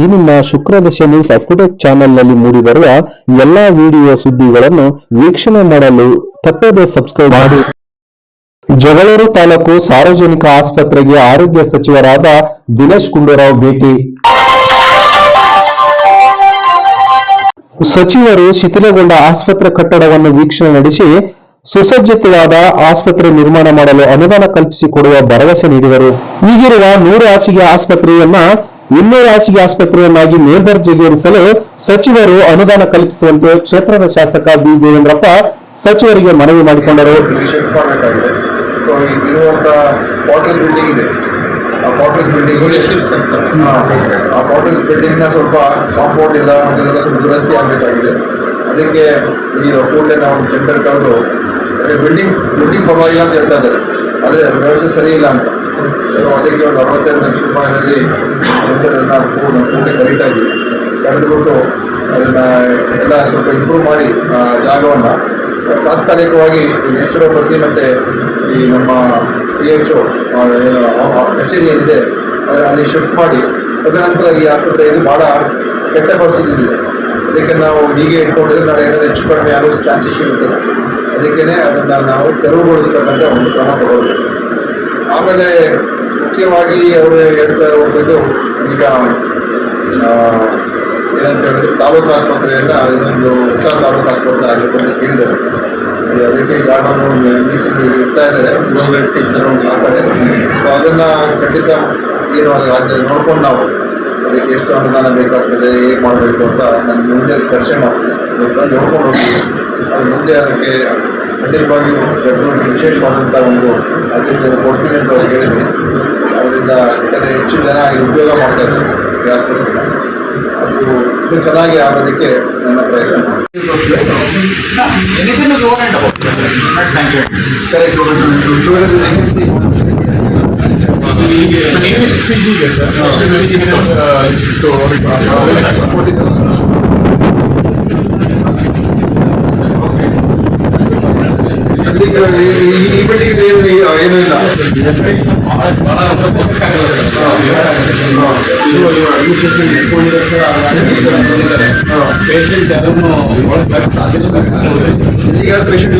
ಈ ನಿಮ್ಮ ಶುಕ್ರದಶ ನ್ಯೂಸ್ ಚಾನೆಲ್ನಲ್ಲಿ ಮೂಡಿಬರುವ ಎಲ್ಲಾ ವಿಡಿಯೋ ಸುದ್ದಿಗಳನ್ನು ವೀಕ್ಷಣೆ ಮಾಡಲು ತಪ್ಪದೆ ಸಬ್ಸ್ಕ್ರೈಬ್ ಮಾಡಿ. ಜಗಳೂರು ತಾಲೂಕು ಸಾರ್ವಜನಿಕ ಆಸ್ಪತ್ರೆಗೆ ಆರೋಗ್ಯ ಸಚಿವರಾದ ದಿನೇಶ್ ಗುಂಡೂರಾವ್ ಭೇಟಿ. ಸಚಿವರು ಶಿಥಿಲಗೊಂಡ ಆಸ್ಪತ್ರೆ ಕಟ್ಟಡವನ್ನು ವೀಕ್ಷಣೆ ನಡೆಸಿ ಸುಸಜ್ಜಿತವಾದ ಆಸ್ಪತ್ರೆ ನಿರ್ಮಾಣ ಮಾಡಲು ಅನುದಾನ ಕಲ್ಪಿಸಿಕೊಡುವ ಭರವಸೆ ನೀಡಿದರು. ಈಗಿರುವ ನೂರು ಹಾಸಿಗೆ ಆಸ್ಪತ್ರೆಯನ್ನ ಇನ್ನೂರು ಹಾಸಿಗೆ ಆಸ್ಪತ್ರೆಯನ್ನಾಗಿ ಮೇಲ್ದರ್ಜೆಗೇರಿಸಲು ಸಚಿವರು ಅನುದಾನ ಕಲ್ಪಿಸುವಂತೆ ಕ್ಷೇತ್ರದ ಶಾಸಕ ಬಿ ದೇವೇಂದ್ರಪ್ಪ ಸಚಿವರಿಗೆ ಮನವಿ ಮಾಡಿಕೊಂಡರು. ಸೊ ಇರುವಂಥ ಕ್ವಾರ್ಟರ್ಸ್ ಬಿಲ್ಡಿಂಗ್ ಇದೆ. ಆ ಕ್ವಾರ್ಟರ್ಸ್ ಬಿಲ್ಡಿಂಗ್ ಆ ಕ್ವಾರ್ಟರ್ಸ್ ಬಿಲ್ಡಿಂಗ್ನ ಸ್ವಲ್ಪ ಕಾಂಪೌಂಡ್ ಇಲ್ಲ ಅದೆಲ್ಲ ಸ್ವಲ್ಪ ದುರಸ್ತಿ ಆಗಬೇಕಾಗಿದೆ. ಅದಕ್ಕೆ ಈಗ ಕೂಡಲೇ ನಾವು ಟೆಂಡರ್ ಕರೆದು ಬಿಲ್ಡಿಂಗ್ ಬಿಲ್ಡಿಂಗ್ ಪರವಾಗಿಲ್ಲ ಅಂತ ಹೇಳ್ತಾ ಇದ್ದಾರೆ. ಆದರೆ ವ್ಯವಸ್ಥೆ ಸರಿ ಇಲ್ಲ ಅಂತ. ಸೊ ಅದಕ್ಕೆ ಒಂದು ಅರವತ್ತೈದು ಲಕ್ಷ ರೂಪಾಯಿನಲ್ಲಿ ರೈತರನ್ನು ಪೂರ್ಣ ಪೂರ್ಣ ಕರೀತಾ ಇದ್ದೀವಿ ಕರೆದುಬಿಟ್ಟು ಅದನ್ನು ಎಲ್ಲ ಸ್ವಲ್ಪ ಇಂಪ್ರೂವ್ ಮಾಡಿ ಜಾಗವನ್ನು. ತಾತ್ಕಾಲಿಕವಾಗಿ ಈ ನ್ಯಾಚುರೋಪತಿ ಮತ್ತೆ ಈ ನಮ್ಮ ಪಿ ಎಚ್ ಏನು ಆ- ಆ, ಕಚೇರಿ ಏನಿದೆ ಅಲ್ಲಿ ಶಿಫ್ಟ್ ಮಾಡಿ, ತದನಂತರ ಈ ಆಸ್ಪತ್ರೆ ಇದು ಭಾಳ ಕೆಟ್ಟ ಪರಿಸ್ಥಿತಿ ಇದೆ ಅದಕ್ಕೆ ನಾವು ಹೀಗೆ ಇಟ್ಕೊಂಡಿದ್ರೆ ನಾಳೆ ಏನಾದರೂ ಹೆಚ್ಚು ಕಡಿಮೆ ಆಗೋದು ಚಾನ್ಸಸ್ ಇರುತ್ತದೆ ಅದಕ್ಕೇ ಅದನ್ನು ನಾವು ತೆರವುಗೊಳಿಸ್ತಕ್ಕಂಥ ಒಂದು ಕ್ರಮ ತಗೊಳ್ಬೇಕು. ಆಮೇಲೆ ಮುಖ್ಯವಾಗಿ ಅವರು ಹೇಳ್ತಾ ಇರುವಂಥದ್ದು ಈಗ ಏನಂತ ಹೇಳಿದ್ರೆ ತಾಲೂಕು ಆಸ್ಪತ್ರೆಯನ್ನು ಇನ್ನೊಂದು ಹೊಸ ತಾಲೂಕು ಆಸ್ಪತ್ರೆ ಆಗಬೇಕು ಅಂತ ಕೇಳಿದ್ದಾರೆ. ಈ ಅದಕ್ಕೆ ಕಾರಣವನ್ನು ಮೀಸಲು ಇಡ್ತಾ ಇದ್ದಾರೆ ಆ ಕಡೆ. ಸೊ ಅದನ್ನು ಖಂಡಿತ ಏನು ಅದು ನೋಡ್ಕೊಂಡು ನಾವು ಅದಕ್ಕೆ ಎಷ್ಟು ಅನುದಾನ ಬೇಕಾಗ್ತದೆ ಹೇಗೆ ಮಾಡಬೇಕು ಅಂತ ನಾನು ಮುಂದೆ ಚರ್ಚೆ ಮಾಡ್ತೀನಿ. ನೋಡ್ಕೊಂಡು ಹೋಗ್ತೀವಿ. ಅದು ಮುಂದೆ ಅದಕ್ಕೆ ಖಂಡಿತವಾಗಿಯೂ ಜಗಳೂರಿಗೆ ವಿಶೇಷವಾದಂಥ ಒಂದು ಆದ್ಯತೆಯನ್ನು ಕೊಡ್ತೀನಿ ಅಂತ ಅವ್ರು ಹೇಳಿದ್ರು. ಅದರಿಂದ ಯಾಕಂದರೆ ಹೆಚ್ಚು ಜನ ಇಲ್ಲಿ ಉಪಯೋಗ ಮಾಡ್ತಾ ಇದ್ದಾರೆ ಈ ಆಸ್ಪತ್ರೆ ಅದು ಇನ್ನೂ ಚೆನ್ನಾಗಿ ಆಗೋದಕ್ಕೆ ನನ್ನ ಪ್ರಯತ್ನ. ಕರೆಕ್ಟ್ The ಈ- ಬಿಲ್ಡಿಂಗ್ ಏನು ಇಲ್ಲ ಪೇಷಂಟ್ ಸಾಧ್ಯ ಈಗ ಪೇಷಂಟ್